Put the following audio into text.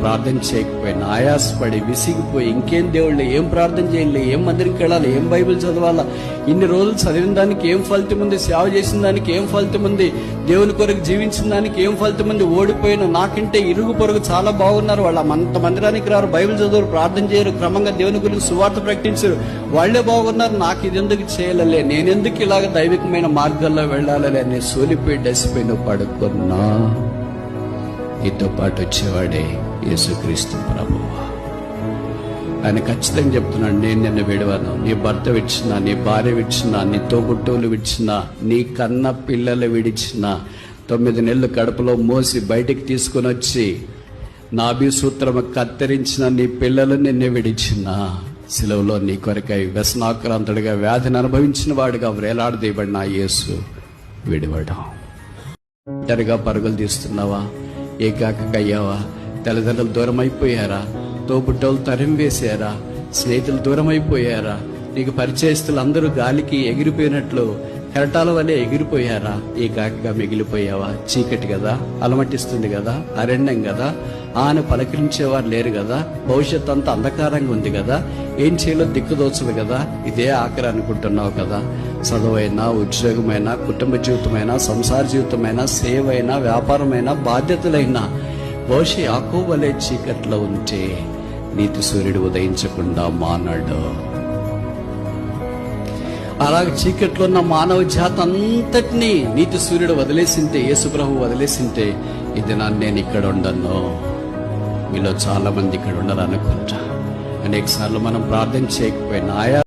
ప్రార్థన చేయకపోయినా ఆయాసపడి విసిగిపోయి ఇంకేం దేవుళ్ళు ఏం ప్రార్థన చేయాలి ఏం మందిరికి వెళ్ళాలి ఏం బైబిల్ చదవాలా? ఇన్ని రోజులు చదివిన దానికి ఏం ఫలితం ఉంది? సేవ చేసిన దానికి ఏం ఫలితం ఉంది? దేవుని కొరకు జీవించిన దానికి ఏం ఫలితం ఉంది? ఓడిపోయిన నాకంటే ఇరుగు పొరుగు చాలా బాగున్నారు. వాళ్ళు అంత మందిరానికి రారు బైబిల్ చదువురు ప్రార్థన చేయరు క్రమంగా దేవుని గురించి సువార్త ప్రకటించరు. వాళ్ళే బాగున్నారు. నాకు ఇది ఎందుకు చేయాలలే? నేనెందుకు ఇలాగ దైవికమైన మార్గాల్లో వెళ్ళాలలే? నేను సోలిపోయి డసిపోయిన పడుకున్నా. నీతో పాటు వచ్చేవాడే యేసుక్రీస్తు ప్రభు ఆయన ఖచ్చితంగా చెప్తున్నాడు నేను నిన్ను విడవను. నీ భర్త విడిచిన నీ భార్య విడిచిన నీ తోబుట్టువులు విడిచిన నీ కన్న పిల్లలు విడిచిన తొమ్మిది నెలలు కడుపులో మోసి బయటికి తీసుకుని వచ్చి నాభి సూత్రము కత్తిరించిన నీ పిల్లలు నిన్నే విడిచిన సెలవులో నీ కొరకై వ్యసనాక్రాంతుడిగా వ్యాధిని అనుభవించిన వాడుగా వేలాడదీయబడిన యేసు విడివడం. ఒంటరిగా పరుగులు తీస్తున్నావా? ఏకాకంగా అయ్యావా తల్లిదండ్రులు దూరం అయిపోయారా తోబుట్టోలు తరిం వేశారా? స్నేహితులు దూరం అయిపోయారా నీకు పరిచయస్తులు అందరూ గాలికి ఎగిరిపోయినట్లు కెరటాల వలె ఎగిరిపోయారా? ఏకాకిగా మిగిలిపోయావా? చీకటి కదా అలమటిస్తుంది కదా అరణ్యం కదా ఆయన పలకరించేవారు లేరు కదా భవిష్యత్ అంతా అంధకారంగా ఉంది కదా ఏం చేయాలో దిక్కుదోచదు కదా ఇదే ఆఖరి అనుకుంటున్నావు కదా? చదువైనా ఉద్యోగమైనా కుటుంబ జీవితమైనా సంసార జీవితమైనా సేవైనా వ్యాపారమైనా బాధ్యతలైనా బహుశా యాకోబలే చీకట్లో ఉంటే నీతి సూర్యుడు ఉదయించకుండా మానాడు. అలాగే చీకట్లో ఉన్న మానవ జాతి అంతటినీ నీతి సూర్యుడు వదిలేసింటే యేసుప్రభు వదిలేసింటే ఇది నన్ను నేను ఇక్కడ ఉండను. మీలో చాలా మంది ఇక్కడ ఉండరు అనుకుంటా అనేక సార్లు మనం ప్రార్థన చేయకపోయినా ఆయా